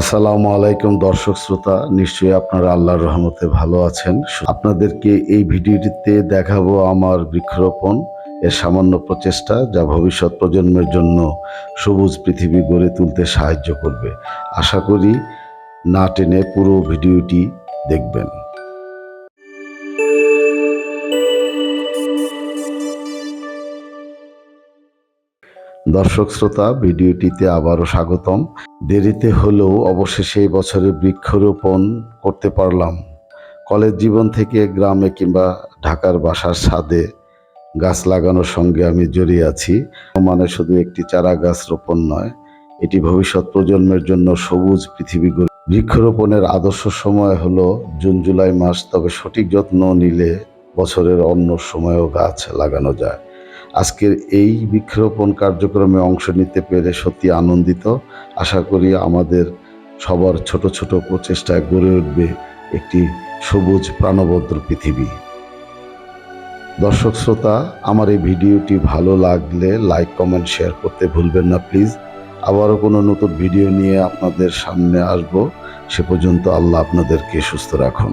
আসসালামু আলাইকুম, দর্শক শ্রোতা। নিশ্চয়ই আপনারা আল্লাহর রহমতে ভালো আছেন। আপনাদেরকে এই ভিডিওটিতে দেখাবো আমার বৃক্ষরোপণ, এর সামান্য প্রচেষ্টা যা ভবিষ্যৎ প্রজন্মের জন্য সবুজ পৃথিবী গড়ে তুলতে সাহায্য করবে। আশা করি না টেনে পুরো ভিডিওটি দেখবেন। দর্শক শ্রোতা, ভিডিওটিতে আবারও স্বাগতম। দেরিতে হলেও অবশেষে এই বছরে বৃক্ষরোপণ করতে পারলাম। কলেজ জীবন থেকে গ্রামে কিংবা ঢাকার বাসার ছাদে গাছ লাগানোর সঙ্গে আমি জড়িয়ে আছি। মানে শুধু একটি চারা গাছ রোপণ নয়, এটি ভবিষ্যৎ প্রজন্মের জন্য সবুজ পৃথিবী বৃক্ষরোপণের আদর্শ সময় হলো জুন, জুলাই মাস, তবে সঠিক যত্ন নিলে বছরের অন্য সময়েও গাছ লাগানো যায়। আজকের এই বৃক্ষরোপণ কার্যক্রমে অংশ নিতে পেরে সত্যি আনন্দিত। আশা করি আমাদের সবার ছোট ছোট প্রচেষ্টায় গড়ে উঠবে একটি সবুজ প্রাণবন্ত পৃথিবী। দর্শক শ্রোতা, আমার এই ভিডিওটি ভালো লাগলে লাইক, কমেন্ট, শেয়ার করতে ভুলবেন না প্লিজ। আবারও কোনো নতুন ভিডিও নিয়ে আপনাদের সামনে আসব। সে পর্যন্ত আল্লাহ আপনাদেরকে সুস্থ রাখুন।